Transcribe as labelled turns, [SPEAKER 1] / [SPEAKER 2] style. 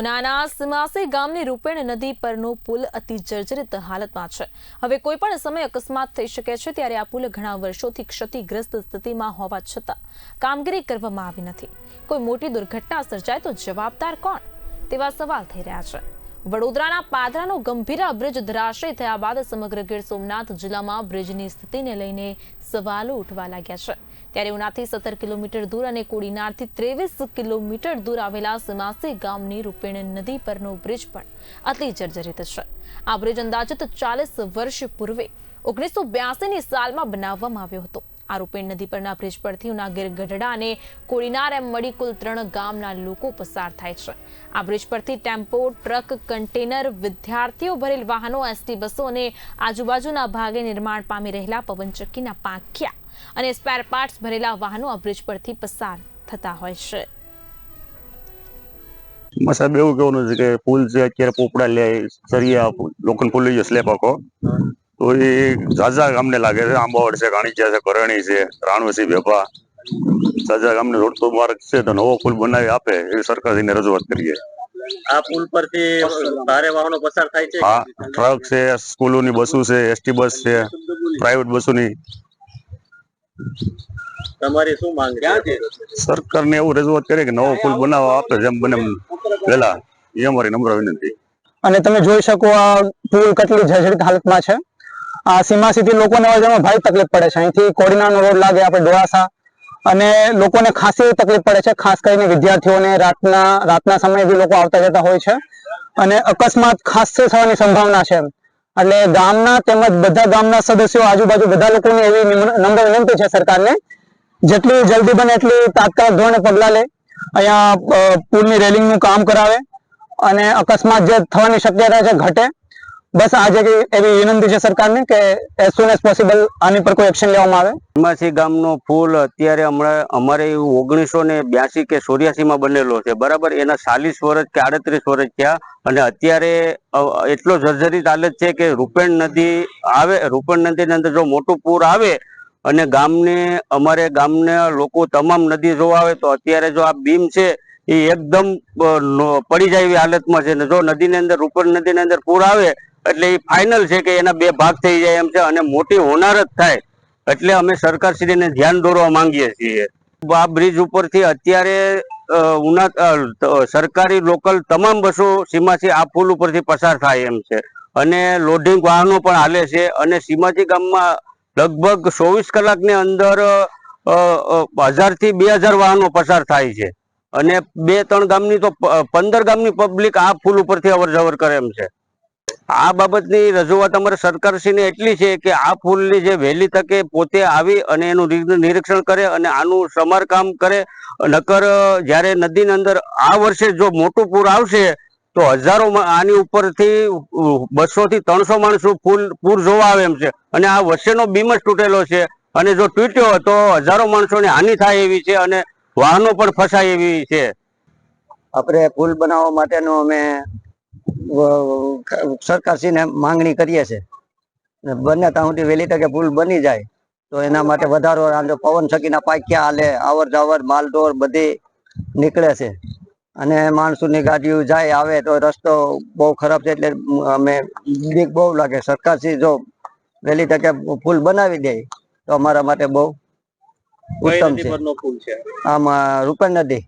[SPEAKER 1] ઉનાના સીમાસી ગામની રૂપેણ નદી પરનો પુલ અતિ જર્જરિત હાલતમાં છે. હવે કોઈ પણ સમય અકસ્માત થઈ શકે છે ત્યારે આ પુલ ઘણા વર્ષોથી ક્ષતિગ્રસ્ત સ્થિતિમાં હોવા છતાં કામગીરી કરવામાં આવી નથી. કોઈ મોટી દુર્ઘટના સર્જાય તો જવાબદાર કોણ? તેવા સવાલ થઈ રહ્યા છે. વડોદરાના પાદરાનો ગંભીરા બ્રિજ ધરાશય થયા બાદ સમગ્ર ગીર સોમનાથ જિલ્લામાં બ્રિજની સ્થિતિને લઈને સવાલો ઉઠવા લાગ્યા છે. ત્યારે ઉનાથી સત્તર કિલોમીટર દૂર અને કોડીનારથી ત્રેવીસ કિલોમીટર દૂર આવેલા સીમાસી ગામની રૂપેણ નદી પરનો બ્રિજ પણ અતિ જર્જરિત છે. આ બ્રિજ અંદાજિત ચાલીસ વર્ષ પૂર્વે ઓગણીસો બ્યાસીની સાલમાં બનાવવામાં આવ્યો હતો. આ રૂપેણ નદી પરના બ્રિજ પરથી ઉનાગીર ગઢડા અને કોડીનાર એમ મળી કુલ ત્રણ ગામના લોકો પસાર થાય છે. આ બ્રિજ પરથી ટેમ્પો, ટ્રક, કન્ટેનર, વિદ્યાર્થીઓ ભરેલ વાહનો, એસટી બસો અને આજુબાજુના ભાગે નિર્માણ પામી રહેલા પવનચક્કીના પાંખિયા અને સ્પેર પાર્ટ્સ ભરેલા વાહનો આ બ્રિજ પરથી પસાર થતા હોય છે.
[SPEAKER 2] સાહેબ એવું કહેવાનું છે કે પુલ છે અત્યારે પોપડા લે સરિયા લોકન પુલ લઈ સ્લેપ આખો. તો એ ઝાઝા ગામને લાગે છે આંબાવડ છે કાણીચા છે કરણી છે રાણવસી ભેપા ઝાઝા ગામને રોડતો માર્ગ છે તો નવો પુલ બનાવી આપે એવી સરકારશ્રીને રજૂઆત કરીએ.
[SPEAKER 3] આ પુલ પરથી ભારે વાહનો પસાર થાય છે?
[SPEAKER 2] હા ટ્રક છે સ્કૂલોની બસો છે એસટી બસ છે પ્રાઇવેટ બસોની.
[SPEAKER 3] તમારી શું માંગ છે?
[SPEAKER 2] સરકારને એવું રજૂઆત કરીએ કે નવો પુલ બનાવવા આપે જેમ બને એમ વહેલા એ અમારી નમ્ર વિનંતી.
[SPEAKER 4] અને તમે જોઈ શકો આ પુલ કેટલી જર્જરિત હાલતમાં છે. આ સીમાસીથી લોકોને અવર જવરમાં ભારી તકલીફ પડે છે. અહીંથી કોડીનારનો રોડ લાગે આપણે ડોળાસા. અને લોકોને ખાસી તકલીફ પડે છે, ખાસ કરીને વિદ્યાર્થીઓને રાતના રાતના સમયે લોકો આવતા જતા હોય છે. અને અકસ્માત ખાસ થવાની સંભાવના છે. એટલે ગામના તેમજ બધા ગામના સદસ્યો આજુબાજુ બધા લોકોને એવી નંબર વિનંતી છે સરકારને, જેટલી જલ્દી બને એટલી તાત્કાલિક ધોરણે પગલા લે. અહીંયા પુલની રેલિંગનું કામ કરાવે. અને અકસ્માત જે થવાની શક્યતા છે, ઘટે. બસ આજે એવી વિનંતી છે સરકારને કે એઝ સુન એઝ પોસિબલ આની પર કોઈ એક્શન લેવામાં આવે.
[SPEAKER 5] હિમાસી ગામનો પુલ અત્યારે હમણાં અમારે ઓગણીસો ને બ્યાસી કે સોર્યાસીમાં બનેલો છે. બરાબર? એના ચાલીસ વર્ષ કે આડત્રીસ વર્ષ થયા અને અત્યારે એટલો જર્જરિત હાલત છે કે રૂપેણ નદી આવે, રૂપેણ નદીની અંદર જો મોટું પૂર આવે અને ગામને, અમારે ગામના લોકો તમામ નદી જોવા આવે તો અત્યારે જો આ બીમ છે એ એકદમ પડી જાય એવી હાલતમાં છે. ને જો નદીની અંદર, રૂપેણ નદીની અંદર પૂર આવે એટલે એ ફાઇનલ છે કે એના બે ભાગ થઈ જાય એમ છે અને મોટી હોનારત થાય એટલે અમે સરકારશ્રીને ધ્યાન દોરવા માંગીએ છીએ. આ બ્રિજ ઉપરથી અત્યારે ઉના સરકારી લોકલ તમામ બસો સીમાથી આ પુલ ઉપરથી પસાર થાય એમ છે. અને લોડિંગ વાહનો પણ હાલે છે અને સીમાજી ગામમાં લગભગ ચોવીસ કલાકની અંદર હજારથી બે હજાર વાહનો પસાર થાય છે. અને બે ત્રણ ગામની તો પંદર ગામની પબ્લિક આ પુલ ઉપરથી અવર જવર કરે એમ છે. આ બાબતની રજૂઆત અમારે સરકારશ્રીને એટલી છે કે આ ફૂલની જે વહેલી તકે પોતે આવી અને એનું નિરીક્ષણ કરે અને આનું સમારકામ કરે. નકર, જ્યારે નદીની અંદર આ વર્ષે જો મોટું પૂર આવશે, તો હજારો આની ઉપરથી બસો થી ત્રણસો માણસો ફૂલ, પૂર જોવા આવે એમ છે. અને આ વર્ષેનો બીમ જ તૂટેલો છે. અને જો તૂટ્યો તો હજારો માણસોને હાનિ થાય એવી છે અને વાહનો પણ ફસાય એવી છે.
[SPEAKER 6] આપણે પુલ બનાવવા માટેનું અમે સરકારશ્રીને માંગણી કરીએ છીએ બને ત્યાં સુધી વહેલી તકે પુલ બની જાય તો એના માટે વધારો પવન સખીના પાક્યા હાલે આવર જાવર માલઢોર બધી નીકળે છે. અને માણસોની ગાડીઓ જાય આવે તો રસ્તો બહુ ખરાબ છે એટલે અમે બીક બહુ લાગે. સરકારશ્રી જો વહેલી તકે પુલ બનાવી દે તો અમારા માટે બહુ ઉત્તમ છે? આમાં રૂપન નદી.